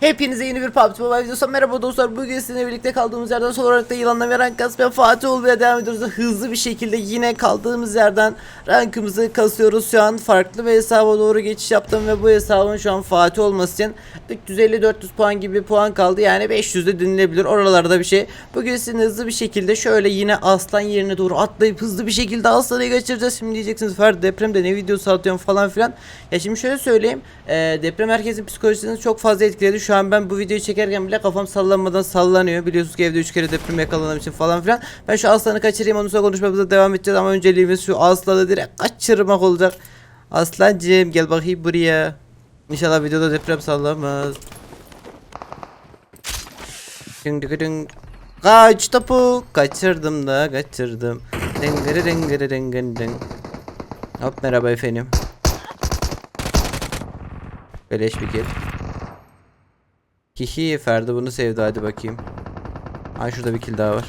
Hepinize yeni bir PUBG Mobile videosu. Merhaba dostlar. Bugün sizinle birlikte kaldığımız yerden son olarak da yılanla ve rank kasmaya Fatih olmaya devam ediyoruz. Hızlı bir şekilde yine kaldığımız yerden rankımızı kasıyoruz. Şu an farklı bir hesaba doğru geçiş yaptım ve bu hesabın şu an Fatih olması için 350-400 puan gibi puan kaldı. Yani 500 de denilebilir oralarda bir şey. Bugün sizin hızlı bir şekilde şöyle yine aslan yerine doğru atlayıp hızlı bir şekilde aslanı kaçıracağız. Şimdi diyeceksiniz Ferdi depremde ne videosu atıyorsun? falan filan. Ya şimdi şöyle söyleyeyim. E, deprem herkesin psikolojisini çok fazla etkiledi şu an ben bu videoyu çekerken bile kafam sallanmadan sallanıyor biliyorsunuz ki evde 3 kere deprem yakalandığım için falan filan ben şu aslanı kaçırayım ondan sonra konuşmamıza devam edeceğiz ama önceliğimiz şu aslanı direkt kaçırmak olacak aslancım gel bakayım buraya İnşallah videoda deprem sallamaz Ding ding ding. Kaç topu kaçırdım da kaçırdım. Dengere dengere dengen deng. Hop merhaba efendim. Beleş bir kill. Hihi Ferdi bunu sevdi hadi bakayım. Ay şurada bir kill daha var.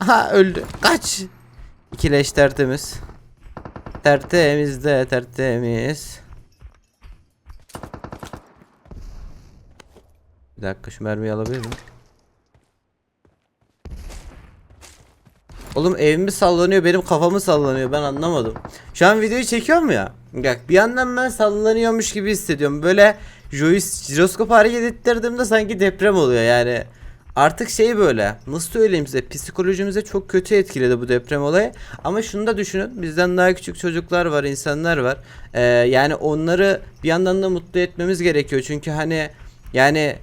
Aha öldü. Kaç. İki leş tertemiz. Tertemiz de tertemiz. Bir dakika şu mermiyi alabilir miyim? Oğlum evimi sallanıyor benim kafamı sallanıyor ben anlamadım. Şu an videoyu çekiyorum ya. Bak bir yandan ben sallanıyormuş gibi hissediyorum. Böyle joystick jiroskop hareket ettirdiğimde sanki deprem oluyor yani. Artık şey böyle nasıl söyleyeyim size psikolojimize çok kötü etkiledi bu deprem olayı. Ama şunu da düşünün bizden daha küçük çocuklar var insanlar var. Ee, yani onları bir yandan da mutlu etmemiz gerekiyor. Çünkü hani yani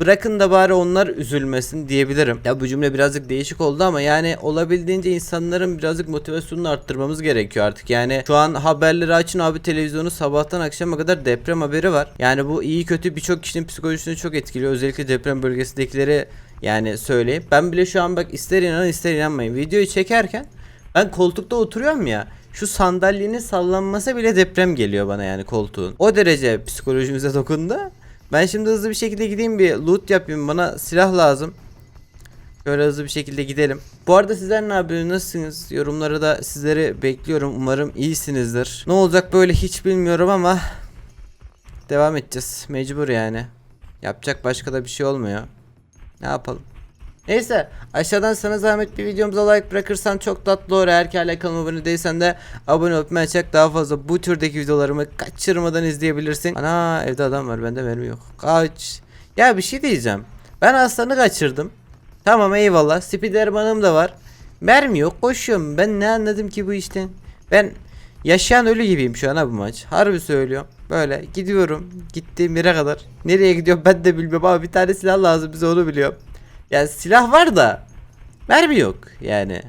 Bırakın da bari onlar üzülmesin diyebilirim. Ya bu cümle birazcık değişik oldu ama yani olabildiğince insanların birazcık motivasyonunu arttırmamız gerekiyor artık. Yani şu an haberleri açın abi televizyonu sabahtan akşama kadar deprem haberi var. Yani bu iyi kötü birçok kişinin psikolojisini çok etkiliyor. Özellikle deprem bölgesindekileri yani söyleyeyim. Ben bile şu an bak ister inanın ister inanmayın. Videoyu çekerken ben koltukta oturuyorum ya. Şu sandalyenin sallanması bile deprem geliyor bana yani koltuğun. O derece psikolojimize dokundu. Ben şimdi hızlı bir şekilde gideyim bir loot yapayım. Bana silah lazım. Şöyle hızlı bir şekilde gidelim. Bu arada sizler ne yapıyorsunuz? Nasılsınız? Yorumlara da sizleri bekliyorum. Umarım iyisinizdir. Ne olacak böyle hiç bilmiyorum ama devam edeceğiz. Mecbur yani. Yapacak başka da bir şey olmuyor. Ne yapalım? Neyse aşağıdan sana zahmet bir videomuza like bırakırsan çok tatlı olur. Eğer ki hala kanalıma abone değilsen de abone olup açacak daha fazla bu türdeki videolarımı kaçırmadan izleyebilirsin. Ana evde adam var bende mermi yok. Kaç. Ya bir şey diyeceğim. Ben aslanı kaçırdım. Tamam eyvallah. Spiderman'ım da var. Mermi yok koşuyorum. Ben ne anladım ki bu işten? Ben yaşayan ölü gibiyim şu an ha bu maç. Harbi söylüyorum. Böyle gidiyorum. Gittiğim yere kadar. Nereye gidiyorum ben de bilmiyorum ama bir tane silah lazım bize onu biliyorum. Yani silah var da mermi yok yani.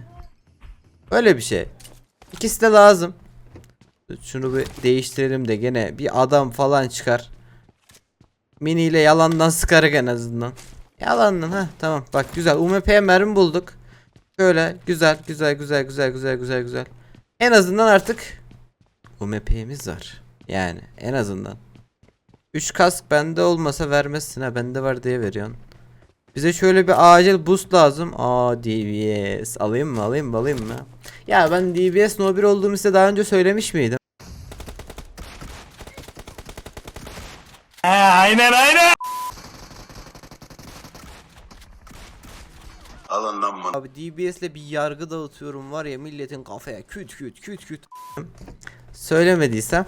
Öyle bir şey. İkisi de lazım. Şunu bir değiştirelim de gene bir adam falan çıkar. Mini ile yalandan sıkarık en azından. Yalandan ha tamam bak güzel UMP'ye mermi bulduk. Şöyle güzel güzel güzel güzel güzel güzel güzel. En azından artık UMP'miz var. Yani en azından. 3 kask bende olmasa vermezsin ha bende var diye veriyorsun. Bize şöyle bir acil boost lazım. Aa DBS. Alayım mı alayım mı alayım mı? Ya ben DBS no 1 olduğumu size daha önce söylemiş miydim? aynen aynen. Alından bana. Abi DBS ile bir yargı dağıtıyorum var ya milletin kafaya küt küt küt küt. Söylemediysem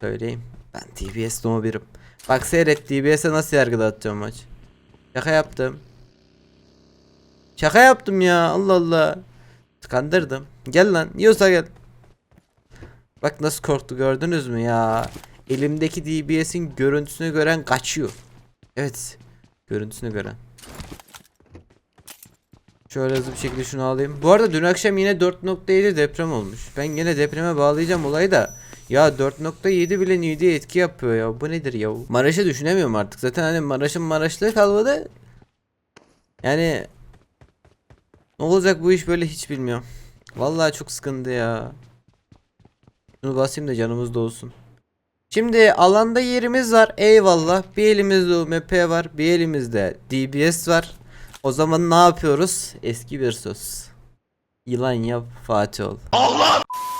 söyleyeyim. Ben DBS no 1'im. Bak seyret DBS'e nasıl yargı dağıtacağım maç. Şaka yaptım. Şaka yaptım ya Allah Allah. Kandırdım. Gel lan yiyorsa gel. Bak nasıl korktu gördünüz mü ya. Elimdeki DBS'in görüntüsünü gören kaçıyor. Evet. Görüntüsünü gören. Şöyle hızlı bir şekilde şunu alayım. Bu arada dün akşam yine 4.7 deprem olmuş. Ben yine depreme bağlayacağım olayı da. Ya 4.7 bile Niğde'ye etki yapıyor ya. Bu nedir ya? Maraş'ı düşünemiyorum artık. Zaten hani Maraş'ın Maraşlığı kalmadı. Yani ne olacak bu iş böyle hiç bilmiyorum. Vallahi çok sıkıntı ya. Şunu basayım da canımız dolsun. Şimdi alanda yerimiz var. Eyvallah. Bir elimizde UMP var. Bir elimizde DBS var. O zaman ne yapıyoruz? Eski bir söz. Yılan yap Fatih ol.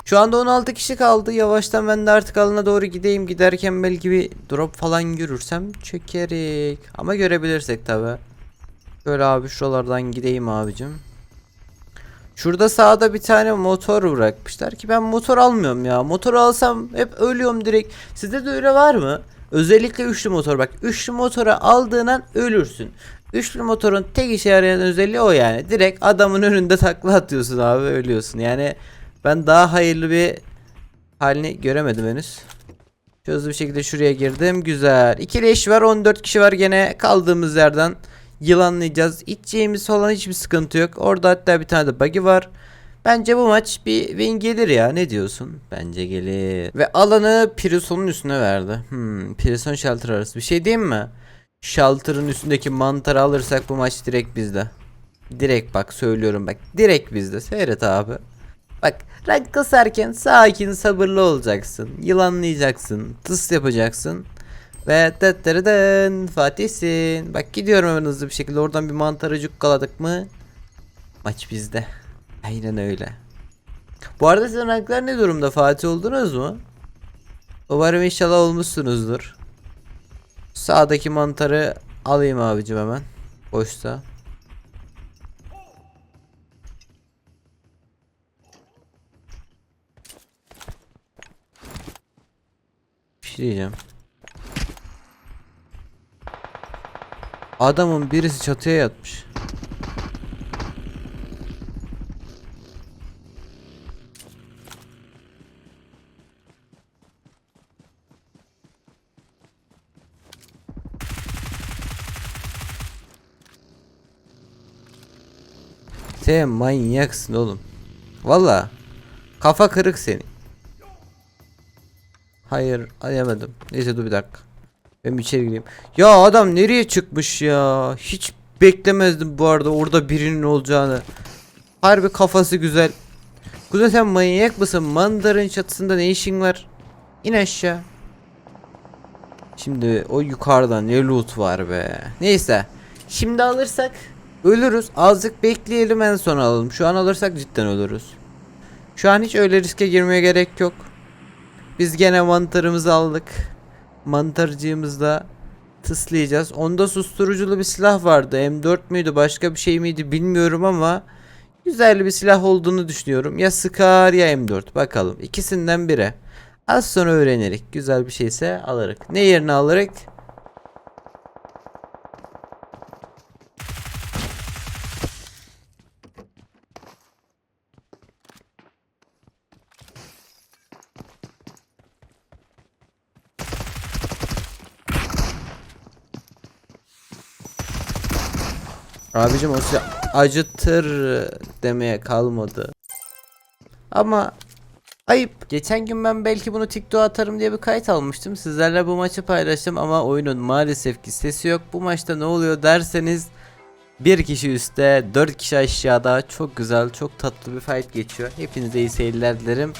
Şu anda 16 kişi kaldı. Yavaştan ben de artık alana doğru gideyim. Giderken belki bir drop falan görürsem çekerik. Ama görebilirsek tabi. Böyle abi şuralardan gideyim abicim. Şurada sağda bir tane motor bırakmışlar ki ben motor almıyorum ya. Motor alsam hep ölüyorum direkt. Sizde de öyle var mı? Özellikle üçlü motor bak. Üçlü motoru aldığın an ölürsün. Üçlü motorun tek işe yarayan özelliği o yani. Direkt adamın önünde takla atıyorsun abi ölüyorsun. Yani ben daha hayırlı bir halini göremedim henüz. Hızlı bir şekilde şuraya girdim. Güzel. İkili eş var. 14 kişi var gene kaldığımız yerden yılanlayacağız. İçeceğimiz falan hiçbir sıkıntı yok. Orada hatta bir tane de buggy var. Bence bu maç bir win gelir ya. Ne diyorsun? Bence gelir. Ve alanı Pirison'un üstüne verdi. Hmm, Pirison Shelter arası. Bir şey diyeyim mi? Shelter'ın üstündeki mantarı alırsak bu maç direkt bizde. Direkt bak söylüyorum bak. Direkt bizde. Seyret abi. Bak rank kasarken sakin sabırlı olacaksın. Yılanlayacaksın. Tıs yapacaksın. Ve dıttırıdın Fatih'sin. Bak gidiyorum hemen hızlı bir şekilde. Oradan bir mantarı cukkaladık mı? Maç bizde. Aynen öyle. Bu arada sizin ranklar ne durumda? Fatih oldunuz mu? Umarım inşallah olmuşsunuzdur. Sağdaki mantarı alayım abicim hemen. Boşta. Şey diyeceğim. Adamın birisi çatıya yatmış. Sen manyaksın oğlum. Valla. Kafa kırık senin. Hayır ayamadım. Neyse dur bir dakika. Ben içeri gireyim. Ya adam nereye çıkmış ya? Hiç beklemezdim bu arada orada birinin olacağını. Harbi kafası güzel. Kuzen sen manyak mısın? Mandarın çatısında ne işin var? İn aşağı. Şimdi o yukarıda ne loot var be. Neyse. Şimdi alırsak ölürüz. Azıcık bekleyelim en son alalım. Şu an alırsak cidden ölürüz. Şu an hiç öyle riske girmeye gerek yok. Biz gene mantarımızı aldık. Mantarcığımızla tıslayacağız. Onda susturuculu bir silah vardı. M4 müydü başka bir şey miydi bilmiyorum ama güzel bir silah olduğunu düşünüyorum. Ya Scar ya M4 bakalım. İkisinden biri. Az sonra öğrenirik. Güzel bir şeyse alırız. Ne yerine alırız? Abicim o size acıtır demeye kalmadı. Ama ayıp. Geçen gün ben belki bunu TikTok'a atarım diye bir kayıt almıştım. Sizlerle bu maçı paylaştım ama oyunun maalesef ki sesi yok. Bu maçta ne oluyor derseniz bir kişi üstte, dört kişi aşağıda. Çok güzel, çok tatlı bir fight geçiyor. Hepinize iyi seyirler dilerim.